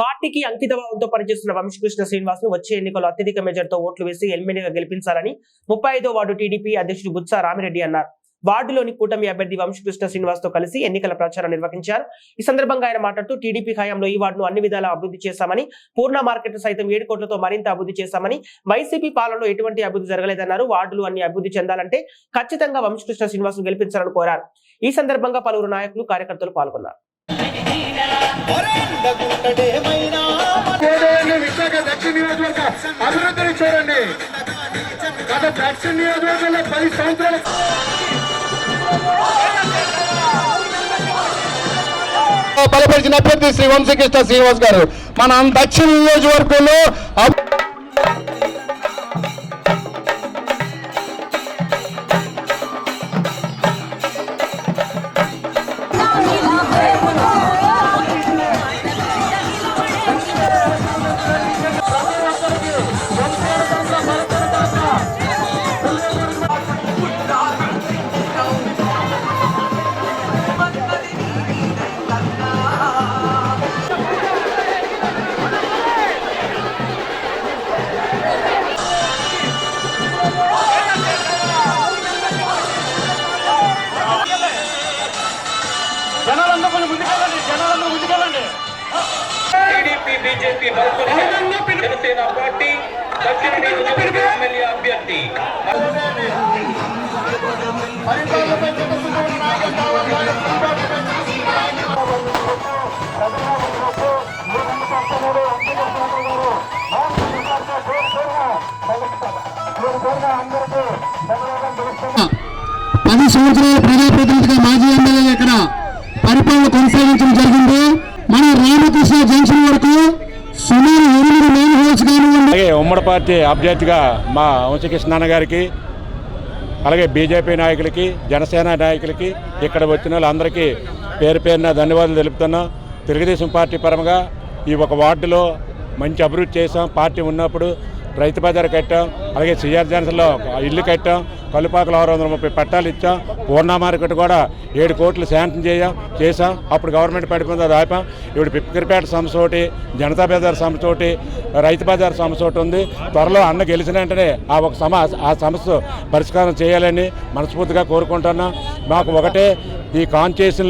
పార్టీకి అంకిత భావంతో పనిచేస్తున్న వంశకృష్ణ శ్రీనివాస్ను వచ్చే ఎన్నికల్లో అత్యధిక మెజార్తో ఓట్లు వేసి ఎమ్మెల్యేగా గెలిపించాలని ముప్పై ఐదో వార్డు టీడీపీ అధ్యక్షుడు బుత్స రామిరెడ్డి అన్నారు. వార్డులోని కూటమి అభ్యర్థి వంశకృష్ణ శ్రీనివాస్తో కలిసి ఎన్నికల ప్రచారం నిర్వహించారు. ఈ సందర్భంగా ఆయన మాట్లాడుతూ టీడీపీ హయాంలో ఈ వార్డును అన్ని విధాలా అభివృద్ధి చేశామని పూర్ణ మార్కెట్ సైతం ఏడు కోట్లతో మరింత అభివృద్ధి చేశామని వైసీపీ పాలనలో ఎటువంటి అభివృద్ధి జరగలేదన్నారు. వార్డులు అన్ని అభివృద్ధి చెందాలంటే ఖచ్చితంగా వంశకృష్ణ శ్రీనివాస్ గెలిపించాలని కోరారు. ఈ సందర్భంగా పలువురు నాయకులు కార్యకర్తలు పాల్గొన్నారు. అభివృద్ధిని చూడండి గత దక్షిణ నియోజకవర్గంలో పది సంవత్సరాలు బలపరిచిన అభ్యర్థి శ్రీ వంశకృష్ణ శ్రీనివాస్ గారు మన దక్షిణ నియోజకవర్గంలో టీడీపీ బీజేపీ జనసేన పార్టీ దక్షిణ నియోజకవర్గ ఎమ్మెల్యే అభ్యర్థి. పది సంవత్సరాల ప్రజాప్రతినిధిగా మాజీ ఎమ్మెల్యే ఇక్కడ ఉమ్మడి పార్టీ అభ్యర్థిగా మా వంశకృష్ణ గారికి అలాగే బీజేపీ నాయకులకి జనసేన నాయకులకి ఇక్కడ వచ్చిన వాళ్ళందరికీ పేరు పేరున ధన్యవాదాలు తెలుపుతున్నాం. తెలుగుదేశం పార్టీ పరంగా ఈ ఒక వార్డులో మంచి అభివృద్ధి చేసాం పార్టీ ఉన్నప్పుడు రైతు బజార్ కట్టాం. అలాగే సిఆర్ జన్సన్లో ఇల్లు కట్టాం. కలుపాకలు ఆరు వందల ముప్పై పట్టాలు ఇచ్చాం. పూర్ణ మార్కెట్ కూడా ఏడు కోట్లు శాంక్షన్ చేయాం చేశాం. అప్పుడు గవర్నమెంట్ పడిపోయింది అది ఆపాం. ఇప్పుడు పిప్పికిరిపేట సంస్థ ఒకటి జనతా బజార్ సంస్థ ఒకటి రైతు బజార్ సంస్థ ఒకటి ఉంది. త్వరలో అన్న గెలిచిన వెంటనే ఆ ఒక సమ ఆ సమస్య పరిష్కారం చేయాలని మనస్ఫూర్తిగా కోరుకుంటున్నాం. మాకు ఒకటే ఈ కాన్స్టిట్యూషన్